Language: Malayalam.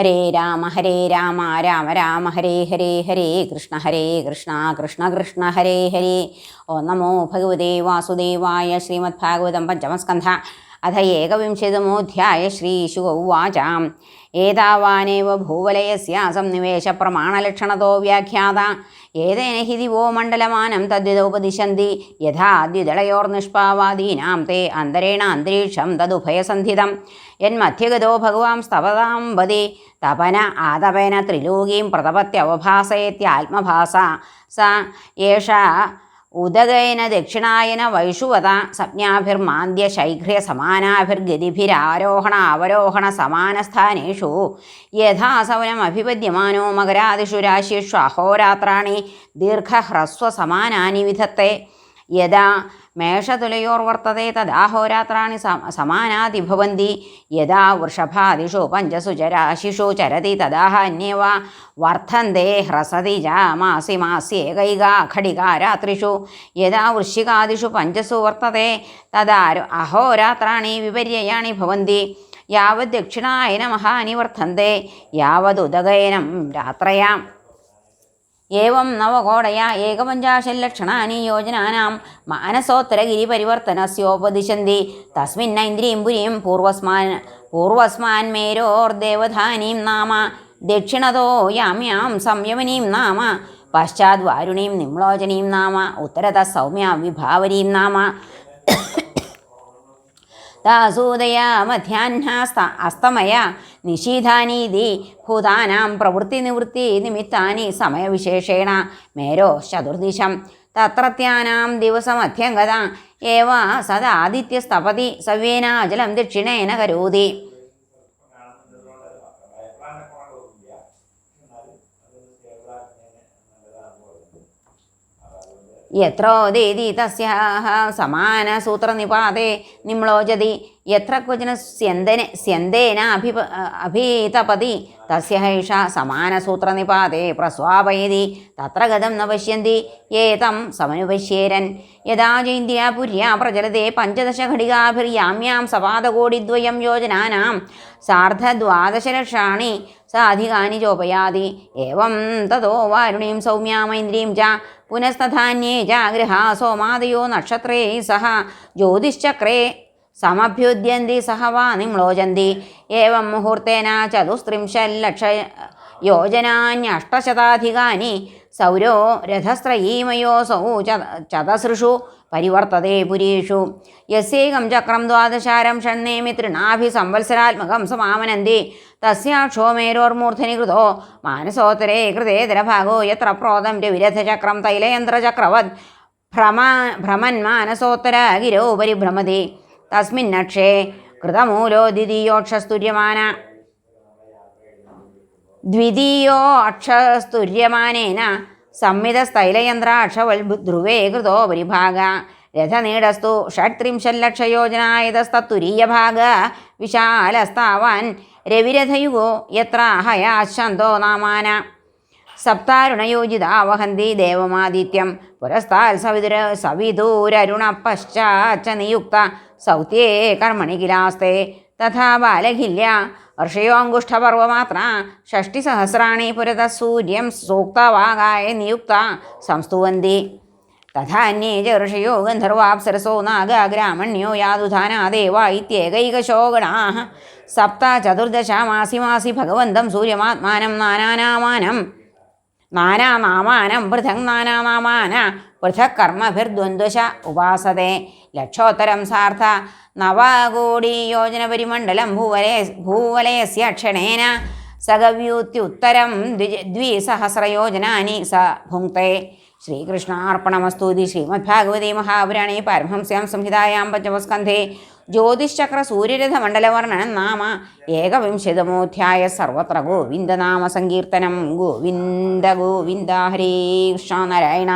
ഹരേ രാമ ഹരേ രാമ രാമ രാമ ഹരേ ഹരേ ഹരേ കൃഷ്ണ ഹരേ കൃഷ്ണ കൃഷ്ണ കൃഷ്ണ ഹരേ ഹരേ. ഓ നമോ ഭഗവതേ വാസുദേവായ ശ്രീമദ് ഭാഗവതം പഞ്ചമസ്കന്ധ. അഥ ഏകവിംശതമോധ്യായ ശ്രീശു ഉവാചാം. ഏതാവാനേവ ഭൂവലയസ്യ സംനിവേശപ്രമാണലക്ഷണതോ വ്യാഖ്യാത. ഏതേന ഹി ദിവോ മണ്ഡലമാനം തദ്വിതോപദിശന്തി യഥാ ദ്വിദളയോർനിഷ്പാവാദീനാം തേ അന്തരേണ അന്തരീക്ഷം തദുഭയസന്ധിതം. യന്മധ്യഗതോ ഭഗവാം സ്തവതാം വതി തപന ആതപേന ത്രിലോകീം പ്രതപത്യവഭാസയത്യാത്മഭാസ സ ഏഷ ഉദകേന ദക്ഷിണായന വൈഷുവത സംജ്ഞാഭിർമാന്ദ്യ ശൈഘ്ര്യ സമാനാഭിർഗതിഭിരാരോഹണ അവരോഹണ സമാനസ്ഥാനേഷു. യഥാസവനം അഭിപദ്യമാനോ മകരാദിഷു രാശിഷു അഹോരാത്രാണി ദീർഘഹ്രസ്വ സമാനാനി വിധത്തെ. യഥാ മേഷതുലയോർവർത്തത്തെ തദാഹോരാത്രാണി സമാനാതി ഭവന്തി യഥാ വൃഷഭാദിഷു പഞ്ചസു ചരാശിഷു രാശിഷു ചരതി തദാഹ അന്യവ വർദ്ധന്തെ ഹ്രസതി ജാമാസി മാസി മാസ്യേകൈകാ ഘടികാ രാത്രിഷു. യഥാ വൃശ്ചികാദിഷു പഞ്ചസു വർത്തതേ തദാ അഹോരാത്രാണി വിപര്യയാണി ഭവന്തി. യാവത് ദക്ഷിണായന മഹാനി വർദ്ധന്തെ. യാവതുദകയനം രാത്രയാം. ഏവം നവകോടയ ഏകപഞ്ചാശല്ലക്ഷണാനി യോജനാനാം മാനസോത്തരഗിരിപരിവർത്തനസ്യോപദിശന്തി തസ്മിന്ന ഇന്ദ്രിയം പുരീം പൂർവസ്മാൻ പൂർവസ്മാൻമേരോർദേവധാനീം നാമ. ദക്ഷിണതോ യാമ്യാം സംയമനീം നാമ. പശ്ചാത് വാരുണീം നിമ്ലോചനീം നാമ. ഉത്തരത സൗമ്യ വിഭാവരീം നാമ. താസൂദയ മധ്യാഹ്നാസ്ത അസ്തമയ നിഷീധാനീതി ഭൂതാനാം പ്രവൃത്തിനിവൃത്തി നിമിത്താനി സമയവിശേഷേണ മേരോ ചതുർദിശം. തത്രത്യാനാം ദിവസമധ്യംഗത ഏവ സദാദിത്യസ്തപതി സവ്യേനാചലം ദക്ഷിണേന കരോതി. യത്രോദേതി തസ്യാഹ സമാനസൂത്രനിപാതേ നിമ്ലോചതി. യത്ര ക്വചന സ്യന്തന സ്യന്തേന അഭിപ അഭീതപതി. തസ്യ ഹൈഷ സമാനസൂത്രനിപാതേ പ്രസ്വാപയതി. തത്ര ഗതം ന പശ്യന്തി. ഏതം സമനുപശ്യേരൻ. യഥാ പ്രചലതേ. പഞ്ചദശ പഞ്ചദശഘടികാഭിർയാമ്യാം സപാദകോടിദ്വയം യോജനാനാം. സാർദ്ധദ്വാദശലക്ഷാണി സാധികാനി ചോപയാതി. ഏവം തതോ വാരുണീം സൗമ്യാമൈന്ദ്രീം ച പുനസ്തധാന്യേ ജാഗ്രഹാ സോമാദയോ നക്ഷത്രേ സഹ ജ്യോതിശ്ചക്രേ സമഭ്യുദ്യന്തി സഹ വാ നിമ്ലോചന്തി. ഏവം മുഹൂർത്തേന ചതുസ്ത്രിംശല്ലക്ഷ യോജനാന്യഷ്ടശതാധികാനി സൗരോ രഥസ്ത്രയീമയോസൗ സൗ ചതസൃഷു പരിവർത്തതേ പുരീഷു. യസ്യേകം ചക്രം ദ്വാദശാരം ഷണ്ണേമി തൃണാഭി സംവത്സരാത്മകം സമാമനന്തി. തസ്യാക്ഷോമേരോർമൂർധനി കൃതോ മാനസോത്തരേ കൃതേതരഭാഗോ യത്ര പ്രോതം രവിരഥചക്രം തൈലയന്ത്രചക്രവത്. ഭ്രമ മാനസോത്തര ഗിരോ പരിഭ്രമതി തസ്മിന്നക്ഷേ കൃതമൂലോ ദ്വിതീയോക്ഷസ്തുര്യമാന. ദ്വിതീയോ അക്ഷസ്തുര്യമാനേന സംമിതസ്ഥൈലയന്ത്രാക്ഷവൽ ധ്രുവേ കൃതോ പരിഭാഗ. രഥനീടസ്തു ഷഡ്ത്രിംശല്ലക്ഷയോജനായതസ്തുരീയഭാഗ വിശാലസ്താവാൻ രവിരഥയുഗോ യത്ര ഹയാശന്തോ നാമാന. സപ്താരുണയോജിത വഹന്തി ദേവമാദിത്യം. പുരസ്താൽ സവിതുര സവിദൂരരുണ പശ്ചാച്ച നിയുക്ത സൗത്യേ കർമ്മണി കിലാസ്തേ തഥാ ബാലഖില്യ ഋഷയോങ്കുഷ്ഠപർവമാത്ര ഷഷ്ടിസഹസ്രാണി പുരത സൂര്യം സൂക്തവാകായ നിയുക്ത സംസ്തുവന്തി. തഥാ അന്യേ ച ഋഷയോ ഗന്ധർവാപ്സരസോ നാഗ ഗ്രാമണ്യോ ദേവ ഇത്യേകൈകശോ ഗണാः സപ്ത ചതുർദശ മാസി മാസി ഭഗവന്തം സൂര്യമാത്മാനം നാനാനാമാനം നാനാനാമാനം പൃഥക് നാനാനാമാന പൃഥക് കർമ്മഭിർദ്വന്ദ്വശ ഉപാസതേ. ലക്ഷോത്തരം സാർത്ഥ നവകോടി യോജന പരിമണ്ഡലം ഭൂവലേ ഭൂവലയസ്യ ക്ഷണേന സഗവ്യൂത്യുത്തരം ദ്വിജ ദ്വിസഹസ്രയോജനാനി സ ഭുങ്ക്തേ. ശ്രീകൃഷ്ണാർപ്പണമസ്തു ശ്രീമദ്ഭാഗവതേ മഹാപുരാണേ പാരമഹംസ്യാം സംഹിതായാം പഞ്ചമസ്കന്ധേ. ജ്യോതിശ്ചക്ര സൂര്യരഥമണ്ഡലവർണനം നാമ ഏകവിംശതമോധ്യായ സർവത്ര ഗോവിന്ദനാമ സങ്കീർത്തനം. ഗോവിന്ദ ഗോവിന്ദ ഹരേ കൃഷ്ണ നാരായണ.